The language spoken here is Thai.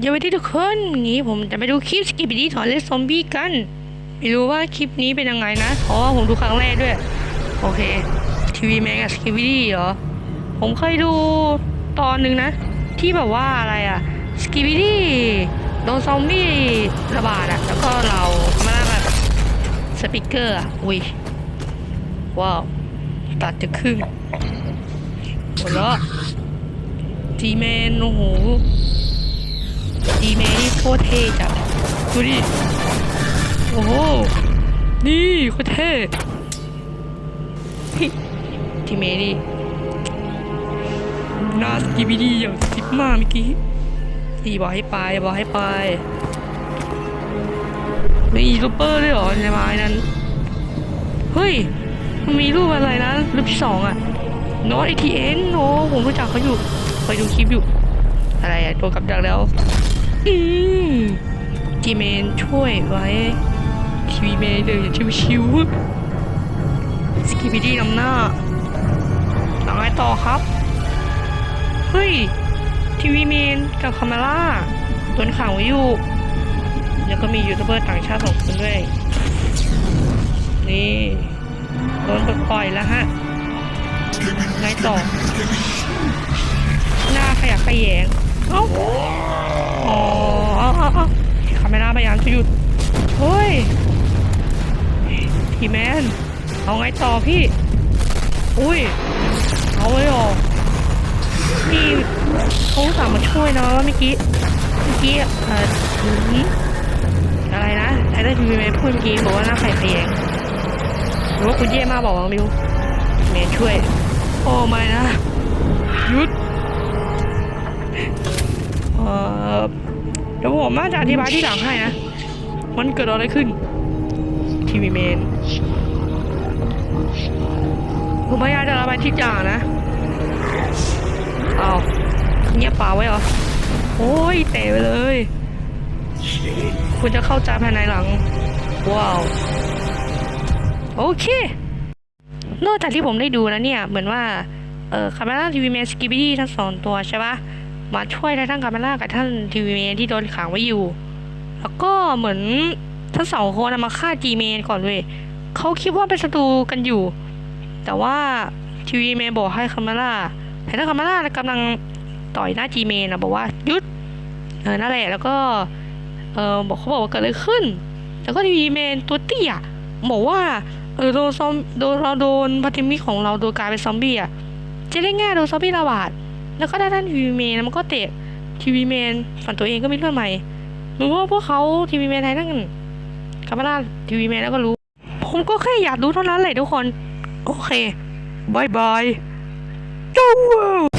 เดี๋ยวไปที่ทุกคนงี้ผมจะไปดูคลิปสกิปปี้ถอนเล่นซอมบี้กัน ไม่รู้ว่าคลิปนี้เป็นยังไงนะเพราะว่าผมดูครั้งแรกด้วย โอเค ทีวีแมงกับสกิปปี้เหรอ ผมเคยดูตอนหนึ่งนะ ที่แบบว่าอะไรอะสกิปปี้โดนซอมบี้ระบาดอะแล้วก็เรามาแบบสปิเกอร์อะอุ้ยว้าวตัดจะครึ่งหมดแล้วจีแมนโอ้โห จีแมนนี่โคตรเท่จัดดูดิ โอ้โห นี่โคตรเท่จีแมนนี่หนาสกีบีดีอย่างสิบมากเมื่อกี้นี่บอกให้ไปบอกให้ไปมีซูเปอร์ด้วยเหรอในไม้นั้น เฮ้ย มันมีรูปอะไรนะรูปที่สองอะโน้ตไอทีเอ็นโอ้ผมรู้จักเขาอยู่เคยดูคลิปอยู่ อะไรอะตัวกับดักแล้ว อืมจีเมนช่วยไว้ทีวีเมนเดินอย่างชิวๆสกิปปี้นำหน้าหลังไงต่อครับ เฮ้ย ทีวีเมนกับคาเมล่าโดนขังไว้อยู่ แล้วก็มียูทูบเบอร์ต่างชาติสองคนด้วย นี่โดนปลดปล่อยแล้วฮะไงต่อ หน้าขยักขยแยง เอ้าอ๋อเอาเอาเอาคาเมล่าพยายามจะหยุดเฮ้ยทีแมน เอาไงต่อพี่ อุ้ย เอาเลยหรอนี่เขาอุตสามมาช่วยนะเมื่อกี้ เมื่อกี้เอ่ออะไรนะไอ้ได้ทีวีแมนพูดเมื่อกี้บอกว่าหน้าไข่ขยแยงหรือว่าคุณเย่มากบอกว่าไม่รู้แมนช่วย โอ้ไม่นะหยุด เออเดี๋ยวผมน่าจะอธิบายที่หลังให้นะ มันเกิดอะไรขึ้น ทีวีเมนผมพยายามจะระบายทุกอย่างนะเอาเงียบป่าไว้เหรอ โอ้ยเตะไปเลย คุณจะเข้าใจภายในหลัง ว้าว โอเคนอกจากที่ผมได้ดูนะเนี่ย เหมือนว่า เออคาเมล่าทีวีแมนสกิบบี้ทั้งสองตัวใช่ปะ มาช่วยได้ทั้งคาเมล่ากับท่านทีวีแมนที่โดนขังไว้อยู่ แล้วก็เหมือนทั้งสองคนมาฆ่าจีเมนก่อนเว้ยเขาคิดว่าเป็นศัตรูกันอยู่ แต่ว่าทีวีแมนบอกให้คาเมล่าแต่ถ้าคาเมล่ากำลังต่อยหน้าจีเมนนะบอกว่าหยุดเออนั่นแหละแล้วก็เออบอกเขาบอกว่าเกิดอะไรขึ้น แล้วก็ทีวีแมนตัวเตี้ยบอกว่าเออโดนซอมโดนเราโดนพันธมิของเราโดนกลายเป็นซอมบี้อะจะได้ง่ายโดนซอมบี้ระบาด แล้วก็ได้านทีวีแมนมันก็เตะทีวีแมนฝันตัวเองก็มีเลืองใหม่หรือว่าพวกเขาทีวีแมนไทยนั่นคามาราทีวีแมนแล้วก็รู้ ผมก็แค่อยากรู้เท่านั้นแหละทุกคน โอเคบายบายจ้า